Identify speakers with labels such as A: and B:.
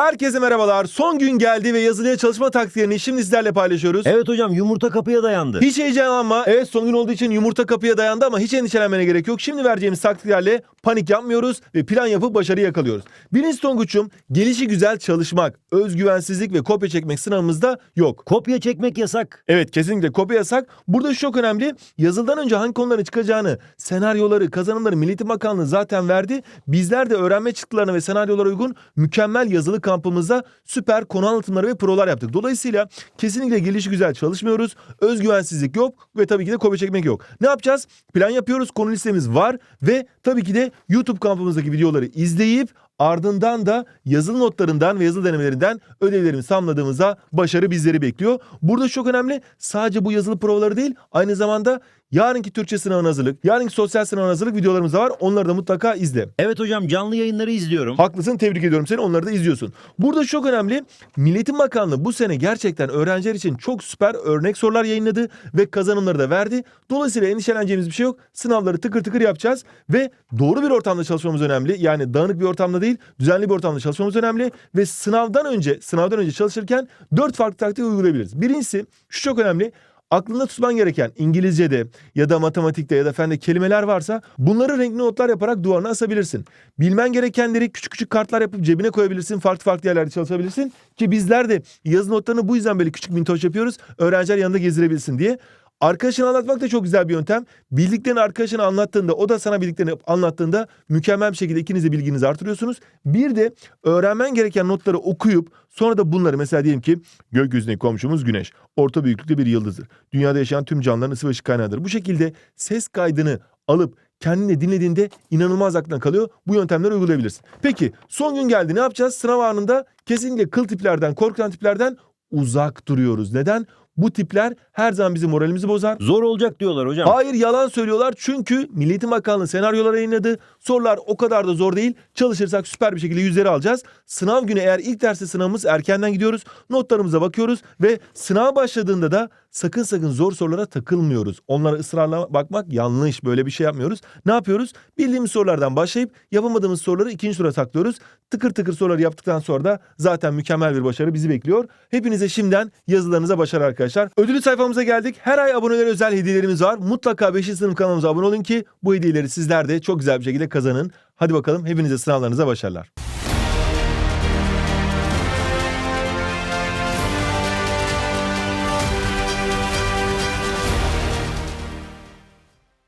A: Herkese merhabalar. Son gün geldi ve yazılıya çalışma taktiklerini şimdi sizlerle paylaşıyoruz.
B: Evet hocam yumurta kapıya dayandı.
A: Hiç heyecanlanma. Evet son gün olduğu için yumurta kapıya dayandı ama hiç endişelenmene gerek yok. Şimdi vereceğimiz taktiklerle panik yapmıyoruz ve plan yapıp başarı yakalıyoruz. Birinci Tonguç'um gelişi güzel çalışmak, özgüvensizlik ve kopya çekmek sınavımızda yok.
B: Kopya çekmek yasak.
A: Evet kesinlikle kopya yasak. Burada şu çok önemli. Yazıldan önce hangi konuların çıkacağını, senaryoları, kazanımları Milli Eğitim Bakanlığı zaten verdi. Bizler de öğrenme çıktılarına ve senaryolara uygun mükemmel yazılı kampımızda süper konu anlatımları ve prolar yaptık. Dolayısıyla kesinlikle gelişi güzel çalışmıyoruz. Özgüvensizlik yok ve tabii ki de kopya çekmek yok. Ne yapacağız? Plan yapıyoruz. Konu listemiz var ve tabii ki de YouTube kampımızdaki videoları izleyip Ardından da yazılı notlarından ve yazılı denemelerinden ödevlerimizi tamamladığımızda başarı bizleri bekliyor. Burada çok önemli sadece bu yazılı provaları değil aynı zamanda yarınki Türkçe sınavına hazırlık, yarınki sosyal sınavına hazırlık videolarımız da var. Onları da mutlaka izle.
B: Evet hocam canlı yayınları izliyorum.
A: Haklısın tebrik ediyorum seni onları da izliyorsun. Burada çok önemli Milletin Bakanlığı bu sene gerçekten öğrenciler için çok süper örnek sorular yayınladı ve kazanımları da verdi. Dolayısıyla endişeleneceğimiz bir şey yok. Sınavları tıkır tıkır yapacağız ve doğru bir ortamda çalışmamız önemli. Yani dağınık bir ortamda değil düzenli bir ortamda çalışmamız önemli ve sınavdan önce sınavdan önce çalışırken dört farklı taktik uygulayabiliriz. Birincisi şu çok önemli. Aklında tutman gereken İngilizce'de ya da matematikte ya da fende kelimeler varsa bunları renkli notlar yaparak duvarına asabilirsin. Bilmen gerekenleri küçük küçük kartlar yapıp cebine koyabilirsin. Farklı farklı yerlerde çalışabilirsin. Ki bizler de yazı notlarını bu yüzden böyle küçük mintoş yapıyoruz. Öğrenciler yanında gezdirebilsin diye. Arkadaşına anlatmak da çok güzel bir yöntem. Bildiklerini arkadaşına anlattığında, o da sana bildiklerini anlattığında mükemmel bir şekilde ikiniz de bilginizi artırıyorsunuz. Bir de öğrenmen gereken notları okuyup sonra da bunları mesela diyelim ki gökyüzündeki komşumuz güneş. Orta büyüklükte bir yıldızdır. Dünyada yaşayan tüm canlıların ısı ve ışık kaynağıdır. Bu şekilde ses kaydını alıp kendine dinlediğinde inanılmaz aklına kalıyor. Bu yöntemleri uygulayabilirsin. Peki son gün geldi ne yapacağız? Sınav anında kesinlikle kıl tiplerden, korkutan tiplerden uzak duruyoruz. Neden? Bu tipler her zaman bizim moralimizi bozar.
B: Zor olacak diyorlar hocam.
A: Hayır yalan söylüyorlar çünkü Milli Eğitim Bakanlığı senaryoları yayınladı. Sorular o kadar da zor değil. Çalışırsak süper bir şekilde yüzleri alacağız. Sınav günü eğer ilk derste sınavımız erkenden gidiyoruz. Notlarımıza bakıyoruz ve sınav başladığında da sakın sakın zor sorulara takılmıyoruz. Onlara ısrarla bakmak yanlış. Böyle bir şey yapmıyoruz. Ne yapıyoruz? Bildiğimiz sorulardan başlayıp yapamadığımız soruları ikinci sıraya saklıyoruz. Tıkır tıkır soruları yaptıktan sonra da zaten mükemmel bir başarı bizi bekliyor. Hepinize şimdiden yazılarınıza başarı arkadaşlar. Ödülü sayfamıza geldik. Her ay abonelere özel hediyelerimiz var. Mutlaka 5. sınıf kanalımıza abone olun ki bu hediyeleri sizler de çok güzel bir şekilde kazanın. Hadi bakalım hepinize sınavlarınıza başarılar.